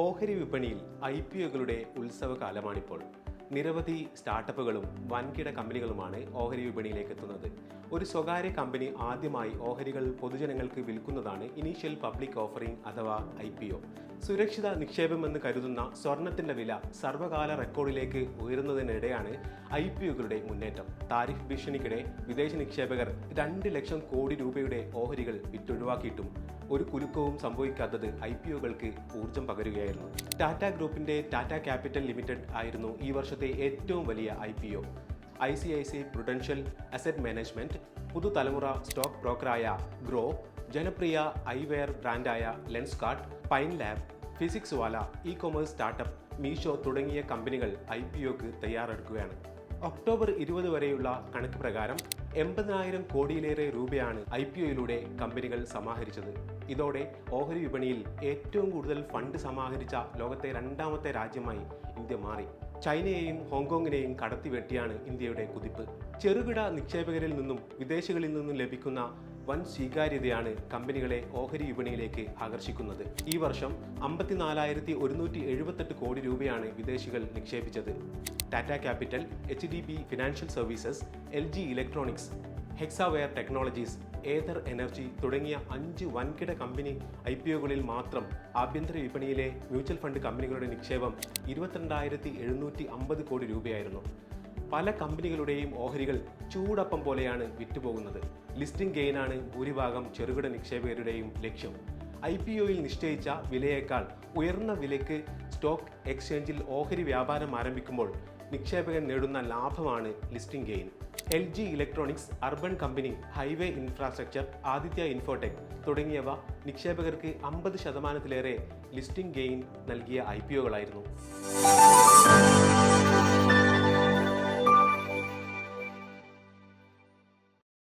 ഓഹരി വിപണിയിൽ I P ഒകളുടെ ഉത്സവകാലമാണിപ്പോൾ. നിരവധി സ്റ്റാർട്ടപ്പുകളും വൻകിട കമ്പനികളുമാണ് ഓഹരി വിപണിയിലേക്ക് എത്തുന്നത്. ഒരു സ്വകാര്യ കമ്പനി ആദ്യമായി ഓഹരികൾ പൊതുജനങ്ങൾക്ക് വിൽക്കുന്നതാണ് ഇനീഷ്യൽ പബ്ലിക് ഓഫറിംഗ് അഥവാ ഐ പി ഒ. സുരക്ഷിത നിക്ഷേപമെന്ന് കരുതുന്ന സ്വർണത്തിന്റെ വില സർവകാല റെക്കോർഡിലേക്ക് ഉയരുന്നതിനിടെയാണ് ഐ പി ഒകളുടെ മുന്നേറ്റം. താരിഫ് ഭീഷണിക്കിടെ വിദേശ നിക്ഷേപകർ രണ്ട് ലക്ഷം കോടി രൂപയുടെ ഓഹരികൾ വിറ്റൊഴിവാക്കിയിട്ടും ഒരു കുലുക്കവും സംഭവിക്കാത്തത് ഐ പി ഒകൾക്ക് ഊർജം പകരുകയായിരുന്നു. ടാറ്റ ഗ്രൂപ്പിന്റെ ടാറ്റ ക്യാപിറ്റൽ ലിമിറ്റഡ് ആയിരുന്നു ഈ വർഷത്തെ ഏറ്റവും വലിയ I P O I C I C prudential asset management പുതുതലമുറ സ്റ്റോക്ക് ബ്രോക്കറായ ഗ്രോ ജനപ്രിയ eyewear ബ്രാൻഡായ Lenskart Pine Lab PhysicsWallah e commerce startup Meesho തുടങ്ങിയ കമ്പനികൾ ഐ പി ഒക്ക് തയ്യാറെടുക്കുകയാണ്. ഒക്ടോബർ ഇരുപത് വരെയുള്ള കണക്ക് പ്രകാരം എൺപതിനായിരം കോടിയിലേറെ രൂപയാണ് ഐ പി ഒയിലൂടെ കമ്പനികൾ സമാഹരിച്ചത്. ഇതോടെ ഓഹരി വിപണിയിൽ ഏറ്റവും കൂടുതൽ ഫണ്ട് സമാഹരിച്ച ലോകത്തെ രണ്ടാമത്തെ രാജ്യമായി ഇന്ത്യ മാറി. ചൈനയെയും ഹോങ്കോങ്ങിനെയും കടത്തിവെട്ടിയാണ് ഇന്ത്യയുടെ കുതിപ്പ്. ചെറുകിട നിക്ഷേപകരിൽ നിന്നും വിദേശികളിൽ നിന്നും ലഭിക്കുന്ന വൻ സ്വീകാര്യതയാണ് കമ്പനികളെ ഓഹരി വിപണിയിലേക്ക് ആകർഷിക്കുന്നത്. ഈ വർഷം അമ്പത്തിനാലായിരത്തി ഒരുന്നൂറ്റി എഴുപത്തെട്ട് കോടി രൂപയാണ് വിദേശികൾ നിക്ഷേപിച്ചത്. Tata capital H D B financial services L G electronics Hexaware technologies Ather energy തുടങ്ങിയ അഞ്ച് വൻകിട കമ്പനി ഐ പി ഒകളിൽ മാത്രം ആഭ്യന്തര വിപണിയിലെ മ്യൂച്വൽ ഫണ്ട് കമ്പനികളുടെ നിക്ഷേപം ഇരുപത്തിരണ്ടായിരത്തി എഴുന്നൂറ്റി അമ്പത് കോടി രൂപയായിരുന്നു. പല കമ്പനികളുടെയും ഓഹരികൾ ചൂടപ്പം പോലെയാണ് വിറ്റുപോകുന്നത്. ലിസ്റ്റിംഗ് ഗെയിനാണ് ഭൂരിഭാഗം ചെറുകിട നിക്ഷേപകരുടെയും ലക്ഷ്യം. ഐ പി ഒയിൽ നിശ്ചയിച്ച വിലയേക്കാൾ ഉയർന്ന വിലയ്ക്ക് സ്റ്റോക്ക് എക്സ്ചേഞ്ചിൽ ഓഹരി വ്യാപാരം ആരംഭിക്കുമ്പോൾ നിക്ഷേപകൻ നേടുന്ന ലാഭമാണ് listing gain. L G electronics urban company highway infrastructure Aditya Infotech തുടങ്ങിയവ നിക്ഷേപകർക്ക് അമ്പത് ശതമാനത്തിലേറെ ലിസ്റ്റിംഗ് ഗെയിൻ നൽകിയ ഐ പി ഒകളായിരുന്നു.